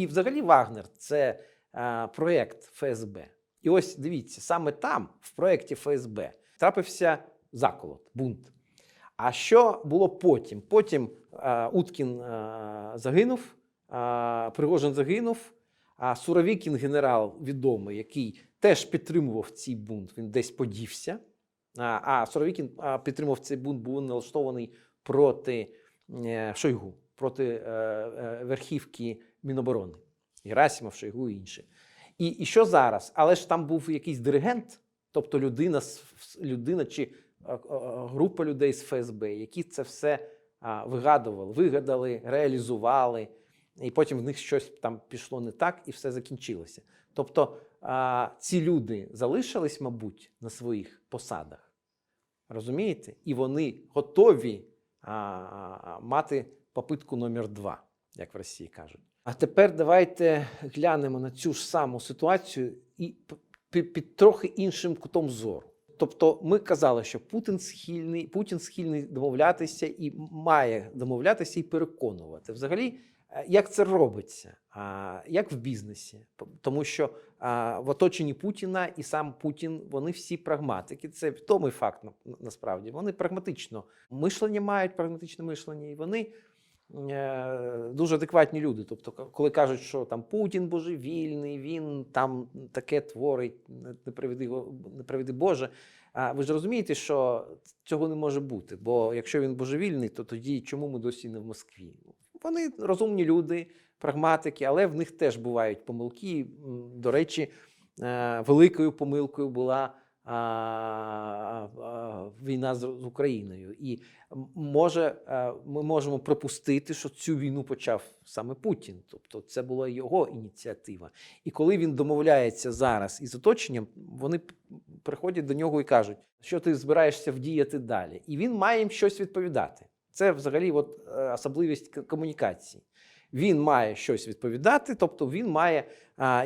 І взагалі Вагнер це е, проєкт ФСБ. І ось дивіться, саме там, в проєкті ФСБ, трапився заколот, бунт. А що було потім? Потім е, Уткін е, загинув, е, Пригожин загинув, а Суровікін, генерал відомий, який теж підтримував цей бунт, він десь подівся. А, а Суровікін а, підтримав цей бунт, був налаштований проти е, Шойгу, проти е, е, верхівки Міноборони. Герасимов, Шойгу і інші. І, і що зараз? Але ж там був якийсь диригент, тобто людина, людина чи а, група людей з ФСБ, які це все вигадували, вигадали, реалізували, і потім в них щось там пішло не так, і все закінчилося. Тобто ці люди залишились, мабуть, на своїх посадах. Розумієте? І вони готові мати попитку номер два, як в Росії кажуть. А тепер давайте глянемо на цю ж саму ситуацію і під, під трохи іншим кутом зору. Тобто, ми казали, що Путін схильний, Путін схильний домовлятися і має домовлятися і переконувати. Взагалі, е, як це робиться? А, Як в бізнесі? Тому що в оточенні Путіна і сам Путін вони всі прагматики. Це відомий факт на- насправді. Вони прагматично мишлення мають, прагматичне мишлення, і вони дуже адекватні люди. Тобто, коли кажуть, що там Путін божевільний, він там таке творить, не- приведи, не приведи Боже. А ви ж розумієте, що цього не може бути. Бо якщо він божевільний, то тоді чому ми досі не в Москві? Вони розумні люди, прагматики, але в них теж бувають помилки. До речі, е, великою помилкою була війна з Україною. І може, ми можемо припустити, що цю війну почав саме Путін. Тобто це була його ініціатива. І коли він домовляється зараз із оточенням, вони приходять до нього і кажуть, що ти збираєшся вдіяти далі. І він має їм щось відповідати. Це взагалі от, е, особливість комунікації. Він має щось відповідати, тобто він має,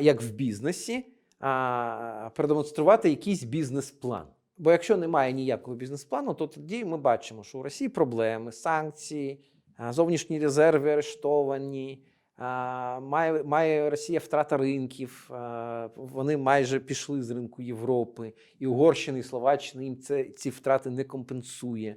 як в бізнесі, а, продемонструвати якийсь бізнес-план. Бо якщо немає ніякого бізнес-плану, то тоді ми бачимо, що у Росії проблеми, санкції, зовнішні резерви арештовані. Має, має Росія втрата ринків, вони майже пішли з ринку Європи, і Угорщина, і Словаччина їм це, ці втрати не компенсує.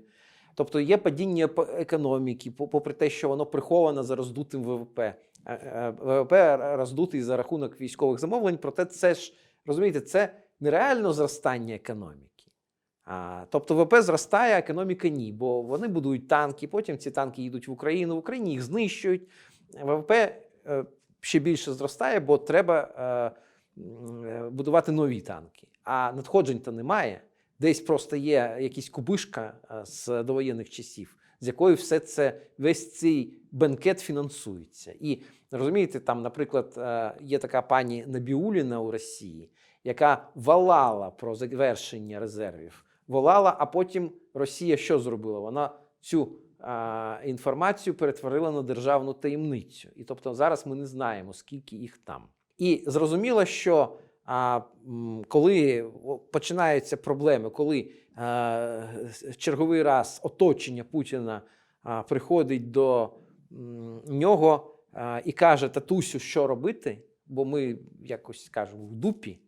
Тобто є падіння економіки, попри те, що воно приховано за роздутим ВВП. Е, е, ВВП роздутий за рахунок військових замовлень, проте це ж розумієте, це нереально зростання економіки. А, тобто ВВП зростає, а економіка ні, бо вони будують танки, потім ці танки їдуть в Україну, в Україні їх знищують. ВВП е, ще більше зростає, бо треба будувати нові танки. А надходжень то немає. Десь просто є якась кубишка е, з довоєнних часів, з якою все це весь цей бенкет фінансується. І розумієте, там, наприклад, е, є така пані Набіуліна у Росії, яка волала про завершення резервів. Волала, а потім Росія що зробила? Вона цю інформацію перетворила на державну таємницю. І тобто зараз ми не знаємо, скільки їх там. І зрозуміло, що а, коли починаються проблеми, коли а, черговий раз оточення Путіна приходить до нього і каже: Татусю, що робити? Бо ми якось кажемо в дупі,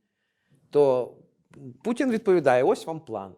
то Путін відповідає: ось вам план.